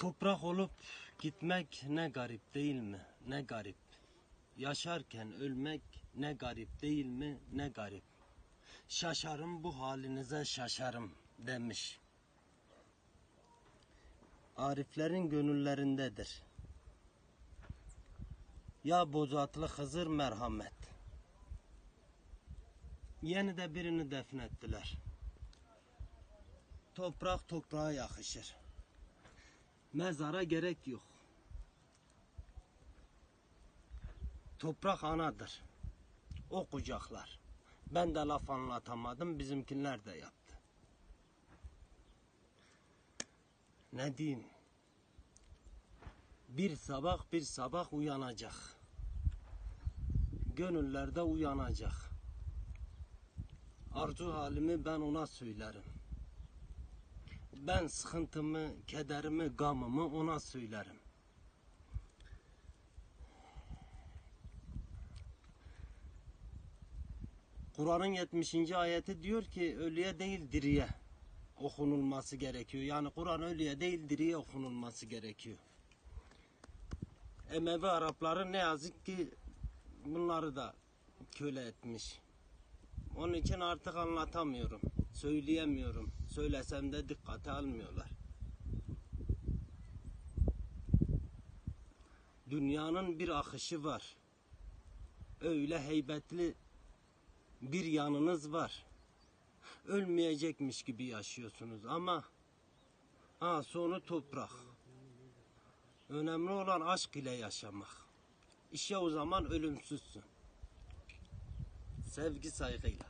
Toprak olup gitmek ne garip değil mi? Ne garip. Yaşarken ölmek ne garip değil mi? Ne garip. Şaşarım bu halinize şaşarım demiş. Ariflerin gönüllerindedir. Ya bozatlı Hızır merhamet. Yeni de birini defnettiler. Toprak toprağa yakışır. Mezara gerek yok. Toprak anadır. O kucaklar. Ben de laf anlatamadım, bizimkiler de yaptı. Ne diyeyim? Bir sabah bir sabah uyanacak. Gönüllerde uyanacak. Arzu halimi ben ona söylerim. Ben sıkıntımı, kederimi, gamımı ona söylerim. Kur'an'ın 70. ayeti diyor ki ölüye değil diriye okunulması gerekiyor. Yani Kur'an ölüye değil diriye okunulması gerekiyor. Emevi Arapları ne yazık ki bunları da köle etmiş. Onun için artık anlatamıyorum. Söyleyemiyorum. Söylesem de dikkate almıyorlar. Dünyanın bir akışı var. Öyle heybetli bir yanınız var. Ölmeyecekmiş gibi yaşıyorsunuz ama ha sonu toprak. Önemli olan aşk ile yaşamak. İşte o zaman ölümsüzsün. Sevgi saygıyla.